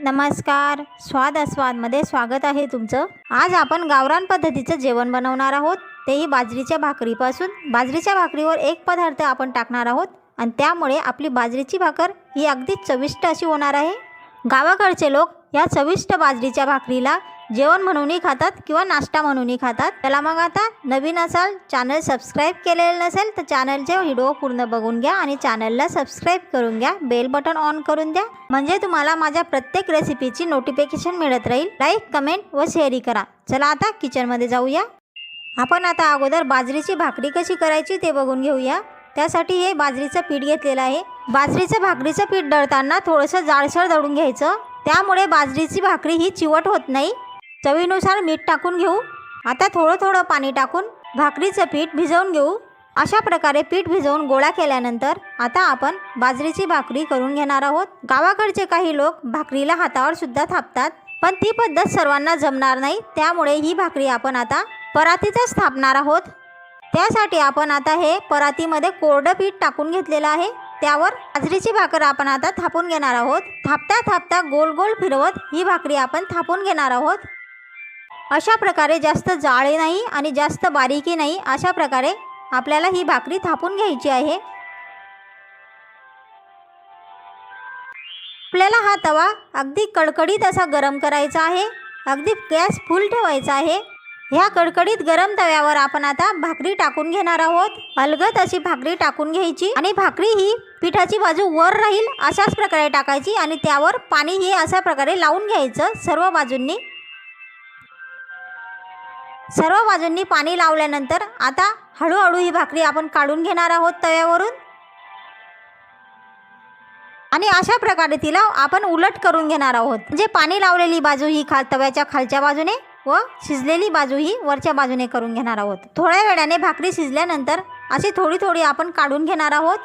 नमस्कार. स्वाद आस्वादमध्ये स्वागत आहे तुमचं. आज आपण गावरान पद्धतीचं जेवण बनवणार आहोत. तेही बाजरीच्या भाकरीपासून. बाजरीच्या भाकरीवर एक पदार्थ आपण टाकणार आहोत. आणि त्यामुळे आपली बाजरीची भाकर ही अगदी चविष्ट अशी होणार आहे. गावाकडचे लोक या चविष्ट बाजरीच्या भाकरीला जेवण म्हणूनही खातात किंवा नाश्ता म्हणूनही खातात. त्याला मग आता नवीन असाल चॅनल सबस्क्राईब केलेलं नसेल तर चॅनलचे व्हिडिओ पूर्ण बघून घ्या आणि चॅनलला सबस्क्राईब करून घ्या. बेल बटन ऑन करून द्या. म्हणजे तुम्हाला माझ्या प्रत्येक रेसिपीची नोटिफिकेशन मिळत राहील. लाईक कमेंट व शेअरही करा. चला आता किचनमध्ये जाऊया. आपण आता अगोदर बाजरीची भाकरी कशी करायची ते बघून घेऊया. त्यासाठी हे बाजरीचं पीठ घेतलेलं आहे. बाजरीचं भाकरीचं पीठ दळताना थोडंसं जाडसर दळून घ्यायचं. त्यामुळे बाजरीची भाकरी ही चिवट होत नाही. चवीनुसार मीठ टाकून घेऊ. आता थोडं थोडं पाणी टाकून भाकरीचं पीठ भिजवून घेऊ. अशा प्रकारे पीठ भिजवून गोळा केल्यानंतर आता आपण बाजरीची भाकरी करून घेणार आहोत. गावाकडचे काही लोक भाकरीला हातावर सुद्धा थापतात पण ती पद्धत सर्वांना जमणार नाही. त्यामुळे ही भाकरी आपण आता परातीतच थापणार आहोत. त्यासाठी आपण आता हे परातीमध्ये कोरडं पीठ टाकून घेतलेलं आहे. त्यावर बाजरीची भाकर आपण आता थापून घेणार आहोत. थापता थापता गोल गोल फिरवत ही भाकरी आपण थापून घेणार आहोत. अशा प्रकारे जास्त जाळे नाही आणि जास्त बारीकी नाही अशा प्रकारे आपल्याला ही भाकरी थापून घ्यायची आहे. आपल्याला हा तवा अगदी कडकडीत असा गरम करायचा आहे. अगदी गॅस फुल ठेवायचा आहे. ह्या कडकडीत गरम तव्यावर आपण आता भाकरी टाकून घेणार आहोत. अलगत अशी भाकरी टाकून घ्यायची आणि भाकरी ही पिठाची बाजू वर राहील अशाच प्रकारे टाकायची आणि त्यावर पाणी हे अशा प्रकारे लावून घ्यायचं सर्व बाजूंनी. सर्व बाजूंनी पाणी लावल्यानंतर आता हळूहळू ही भाकरी आपण काढून घेणार आहोत तव्यावरून. आणि अशा प्रकारे तिला आपण उलट करून घेणार आहोत. म्हणजे पाणी लावलेली बाजू ही खाल तव्याच्या खालच्या बाजूने व शिजलेली बाजू ही वरच्या बाजूने करून घेणार आहोत. थोड्या वेळाने भाकरी शिजल्यानंतर अशी थोडी थोडी आपण काढून घेणार आहोत.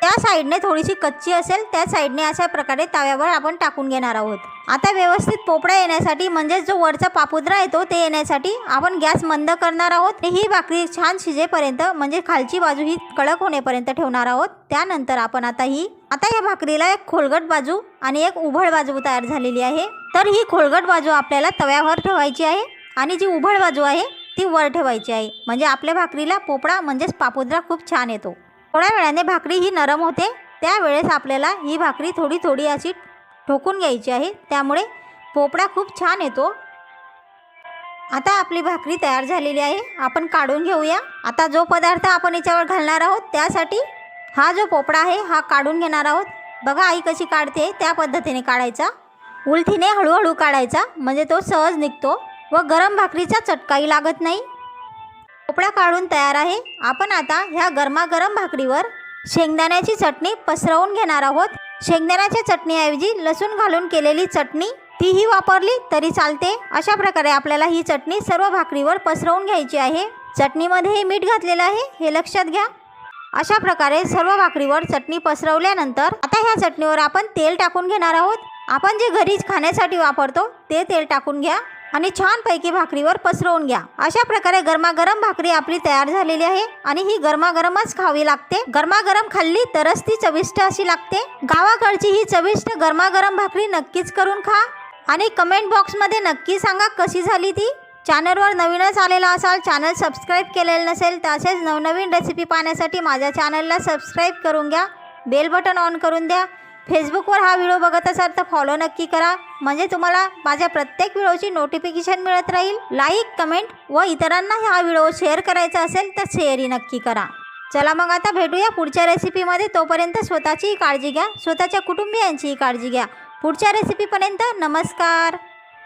त्या साईडने थोडीशी कच्ची असेल त्या साईडने अशा प्रकारे तव्यावर आपण टाकून घेणार आहोत. आता व्यवस्थित पोपडा येण्यासाठी म्हणजेच जो वरचा पापुद्रा येतो ते येण्यासाठी आपण गॅस मंद करणार आहोत ही भाकरी छान शिजेपर्यंत म्हणजे खालची बाजू ही कडक होण्यापर्यंत ठेवणार आहोत. त्यानंतर आपण आता ही आता या भाकरीला एक खोलगट बाजू आणि एक उभळ बाजू तयार झालेली आहे. तर ही खोलगट बाजू आपल्याला तव्यावर ठेवायची आहे आणि जी उभळ बाजू आहे ती वर ठेवायची आहे. म्हणजे आपल्या भाकरीला पोपडा म्हणजेच पापुद्रा खूप छान येतो. थोड्या वेळाने भाकरी ही नरम होते. त्यावेळेस आपल्याला ही भाकरी थोडी थोडी अशी ठोकून घ्यायची आहे. त्यामुळे पोपडा खूप छान येतो. आता आपली भाकरी तयार झालेली आहे. आपण काढून घेऊया. आता जो पदार्थ आपण याच्यावर घालणार आहोत त्यासाठी हा जो पोपडा आहे हा काढून घेणार आहोत. बघा आई कशी काढते त्या पद्धतीने काढायचा. उलथीने हळूहळू काढायचा. म्हणजे तो सहज निघतो व गरम भाकरीचा चटकाही लागत नाही. पोपळा काढून तयार आहे. आपण आता ह्या गरमागरम भाकरीवर शेंगदाण्याची चटणी पसरवून घेणार आहोत. शेंगदाण्याच्या चटणीऐवजी लसूण घालून केलेली चटणी तीही वापरली तरी चालते. अशा प्रकारे आपल्याला ही चटणी सर्व भाकरीवर पसरवून घ्यायची आहे. चटणीमध्येही मीठ घातलेलं आहे. हे लक्षात घ्या. अशा प्रकारे सर्व भाकरीवर चटणी पसरवल्यानंतर आता ह्या चटणीवर आपण तेल टाकून घेणार आहोत. आपण जे घरीच खाण्यासाठी वापरतो ते तेल टाकून घ्या. आणि छानपैकी भाकरीवर पसरवून घ्या. अशा प्रकारे गरमागरम भाकरी आपली तयार झालेली आहे आणि ही गरमागरमच खावी लागते. गरमागरम खाल्ली तरच ती चविष्ट अशी लागते. गावाकडची ही चविष्ट गरमागरम भाकरी नक्कीच करून खा. आणि कमेंट बॉक्समध्ये नक्की सांगा कशी झाली ती. चॅनलवर नवीनच आलेला असाल चॅनल सबस्क्राईब केलेलं नसेल तर असेच नवनवीन रेसिपी पाहण्यासाठी माझ्या चॅनलला सबस्क्राईब करून घ्या. बेल बटन ऑन करून द्या. फेसबुकवर हा व्हिडिओ बघत असाल तर फॉलो नक्की करा. म्हणजे तुम्हाला माझ्या प्रत्येक व्हिडिओची नोटिफिकेशन मिळत राहील. लाईक कमेंट व इतरांना हा व्हिडिओ शेअर करायचा असेल तर शेअरही नक्की करा. चला मग आता भेटूया पुढच्या रेसिपीमध्ये तोपर्यंत स्वतःचीही काळजी घ्या. स्वतःच्या कुटुंबियांचीही काळजी घ्या. पुढच्या रेसिपीपर्यंत नमस्कार.